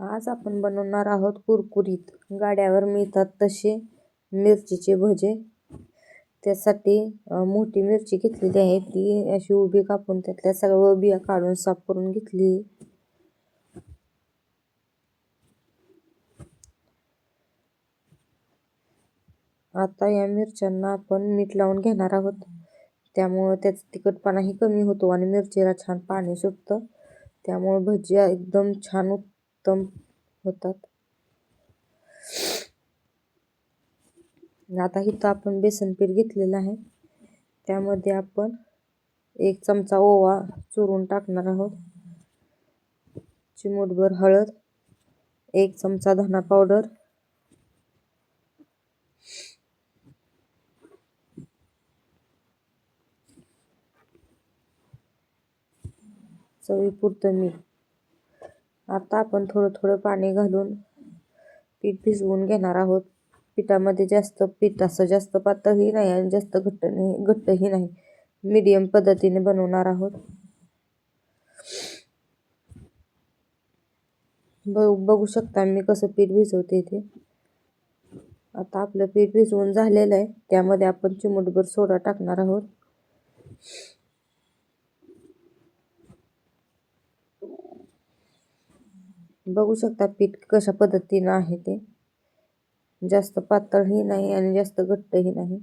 आज आपण बनवणार आहोत कुरकुरीत. गाड्यावर मिळतात तसे मिरचीचे भजे. त्यासाठी मोठी मिरची घेतलेली आहे. ती अशी उभी कापून त्यातल्या सगळ्या बिया काढून साफ करून घेतली. आता या मिरच्यांना आपण मीठ लावून घेणार आहोत. त्यामुळं त्याचा तिखटपणाही कमी होतो आणि मिरचीला छान पाणी सुटतं. त्यामुळे भजी एकदम छान उत्तम होतात आता इथं आपण बेसन पीठ घेतलेलं आहे. त्यामध्ये आपण एक चमचा ओवा चुरून टाकणार आहोत. चिमूटभर हळद एक चमचा धना पावडर. चवीपुरतं मीठ. आता आपण थोडं थोडं पाणी घालून पीठ भिजवून घेणार आहोत. पिठामध्ये जास्त पीठ असं जास्त पातळही नाही आणि जास्त घट्ट नाही घट्टही नाही. मीडियम पद्धतीने बनवणार आहोत. बघू शकता मी कसं पीठ भिजवते ते. आता आपलं पीठ भिजवून झालेलं आहे. त्यामध्ये आपण चिमूटभर सोडा टाकणार आहोत. बघू शकता पीठ कशा पद्धतीनं आहे ते. जास्त पातळही नाही आणि जास्त घट्टही नाही.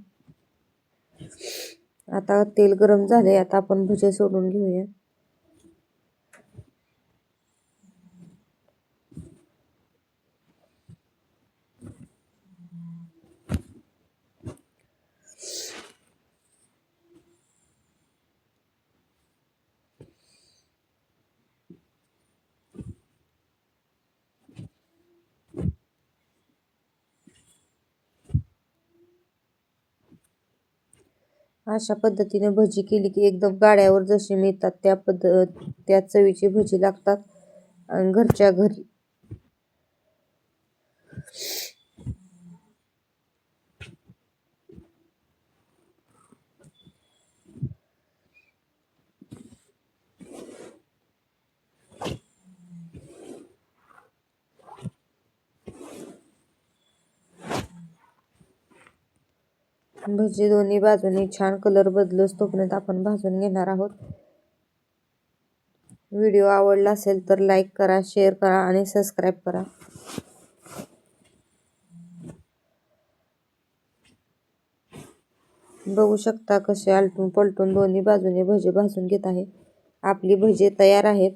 आता तेल गरम झाले आता आपण भजे सोडून घेऊया. अशा पद्धतीने भजी केली की एकदम गाड्यावर जशी मिळतात त्या पद्ध त्या चवीची भजी लागतात आणि घरच्या घरी. भजी दोन्ही बाजूनी छान कलर बदलच तोपर्यंत आपण भाजून घेणार आहोत. व्हिडिओ आवडला असेल तर लाईक करा शेअर करा आणि सबस्क्राईब करा. बघू शकता कसे आलटून पलटून दोन्ही बाजूने भजे भाजून घेत आहे. आपली भजे तयार आहेत.